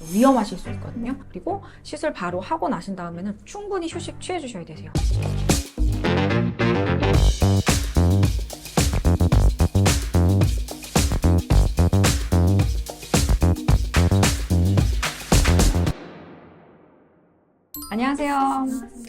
좀 위험하실 수 있거든요. 그리고 시술 바로 하고 나신 다음에는 충분히 휴식 취해 주셔야 되세요. 안녕하세요.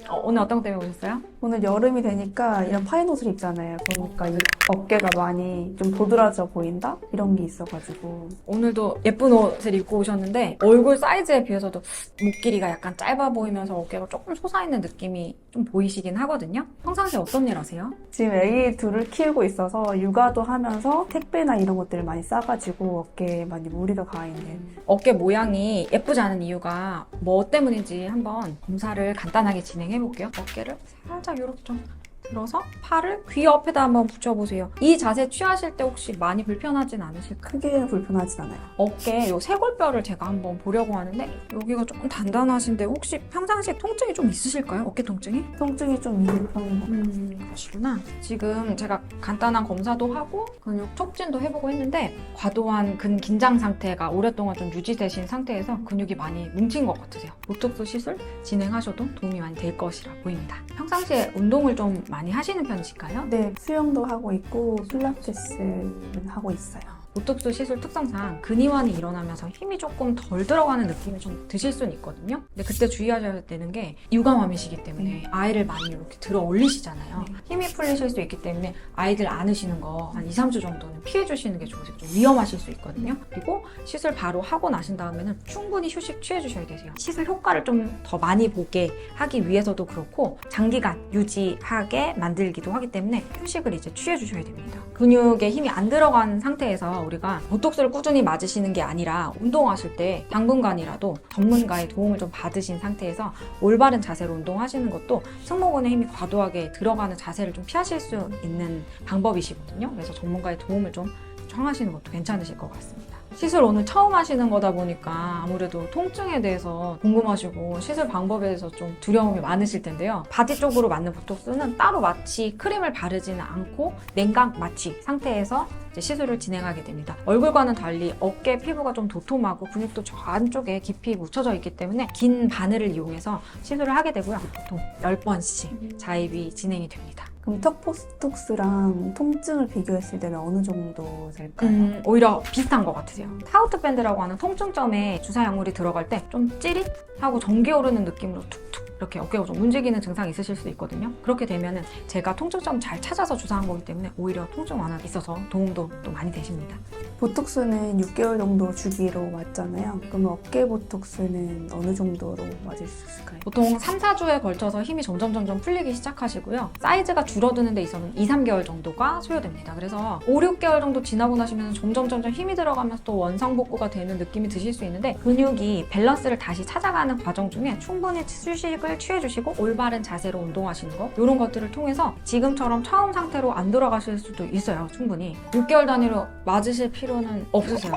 어, 오늘 어떤 것 때문에 오셨어요? 오늘 여름이 되니까 이런 파인 옷을 입잖아요. 그러니까 이 어깨가 많이 좀 도드라져 보인다? 이런 게 있어가지고. 오늘도 예쁜 옷을 입고 오셨는데 얼굴 사이즈에 비해서도 목 길이가 약간 짧아 보이면서 어깨가 조금 솟아있는 느낌이 좀 보이시긴 하거든요. 평상시에 어떤 일 하세요? 지금 애기 둘을 키우고 있어서 육아도 하면서 택배나 이런 것들을 많이 싸가지고 어깨에 많이 무리가 가 있는. 어깨 모양이 예쁘지 않은 이유가 뭐 때문인지 한번 검사를 간단하게 진행해 볼게요. 어깨를 살짝 이렇게 좀 들어서 팔을 귀 옆에다 한번 붙여보세요. 이 자세 취하실 때 혹시 많이 불편하진 않으실까요? 크게 불편하진 않아요. 어깨 요 쇄골뼈를 제가 한번 보려고 하는데 여기가 조금 단단하신데 혹시 평상시에 통증이 좀 있으실까요? 어깨 통증이? 통증이 좀 있는 편인 것 같아요. 음, 그러시구나. 지금 제가 간단한 검사도 하고 근육 촉진도 해보고 했는데 과도한 근 긴장 상태가 오랫동안 좀 유지되신 상태에서 근육이 많이 뭉친 것 같으세요. 보톡스 시술 진행하셔도 도움이 많이 될 것이라 보입니다. 평상시에 운동을 좀 많이 하시는 편이실까요? 네, 수영도 하고 있고 필라테스는 하고 있어요. 보톡스 시술 특성상 근이완이 일어나면서 힘이 조금 덜 들어가는 느낌이 좀 드실 수는 있거든요. 근데 그때 주의하셔야 되는 게 육아맘이시기 때문에 아이를 많이 이렇게 들어 올리시잖아요. 네. 힘이 풀리실 수 있기 때문에 아이들 안으시는 거 한 2, 3주 정도는 피해 주시는 게 좋으세요. 좀 위험하실 수 있거든요. 그리고 시술 바로 하고 나신 다음에는 충분히 휴식 취해 주셔야 되세요. 시술 효과를 좀 더 많이 보게 하기 위해서도 그렇고 장기간 유지하게 만들기도 하기 때문에 휴식을 이제 취해 주셔야 됩니다. 근육에 힘이 안 들어간 상태에서 우리가 보톡스를 꾸준히 맞으시는 게 아니라 운동하실 때 당분간이라도 전문가의 도움을 좀 받으신 상태에서 올바른 자세로 운동하시는 것도 승모근에 힘이 과도하게 들어가는 자세를 좀 피하실 수 있는 방법이시거든요. 그래서 전문가의 도움을 좀 청하시는 것도 괜찮으실 것 같습니다. 시술 오늘 처음 하시는 거다 보니까 아무래도 통증에 대해서 궁금하시고 시술 방법에 대해서 좀 두려움이 많으실 텐데요. 바디 쪽으로 맞는 보톡스는 따로 마취 크림을 바르지는 않고 냉각 마취 상태에서 시술을 진행하게 됩니다. 얼굴과는 달리 어깨 피부가 좀 도톰하고 근육도 저 안쪽에 깊이 묻혀져 있기 때문에 긴 바늘을 이용해서 시술을 하게 되고요. 보통 10번씩 자입이 진행이 됩니다. 그럼 턱 보톡스랑 통증을 비교했을 때는 어느 정도 될까요? 음, 오히려 비슷한 것 같으세요. 타우트 밴드라고 하는 통증점에 주사 약물이 들어갈 때 좀 찌릿하고 전기 오르는 느낌으로 툭툭 이렇게 어깨가 좀 움직이는 증상이 있으실 수 있거든요. 그렇게 되면은 제가 통증점 잘 찾아서 주사한 거기 때문에 오히려 통증 완화 있어서 도움도 또 많이 되십니다. 보톡스는 6개월 정도 주기로 맞잖아요. 그러면 어깨 보톡스는 어느 정도로 맞을 수 있을까요? 보통 3, 4주에 걸쳐서 힘이 점점 점점 풀리기 시작하시고요. 사이즈가 줄어드는 데 있어서는 2, 3개월 정도가 소요됩니다. 그래서 5, 6개월 정도 지나고 나시면 점점 점점 힘이 들어가면서 또 원상 복구가 되는 느낌이 드실 수 있는데 근육이 밸런스를 다시 찾아가는 과정 중에 충분히 휴식을 취해주시고 올바른 자세로 운동하시는 거 이런 것들을 통해서 지금처럼 처음 상태로 안 돌아가실 수도 있어요. 충분히 6개월 단위로 맞으실 필요는 없으세요.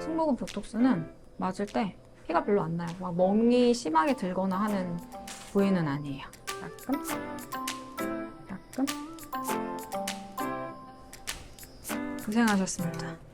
승모근 보톡스는 맞을 때 피가 별로 안 나요. 막 멍이 심하게 들거나 하는 부위는 아니에요. 가끔, 가끔. 고생하셨습니다.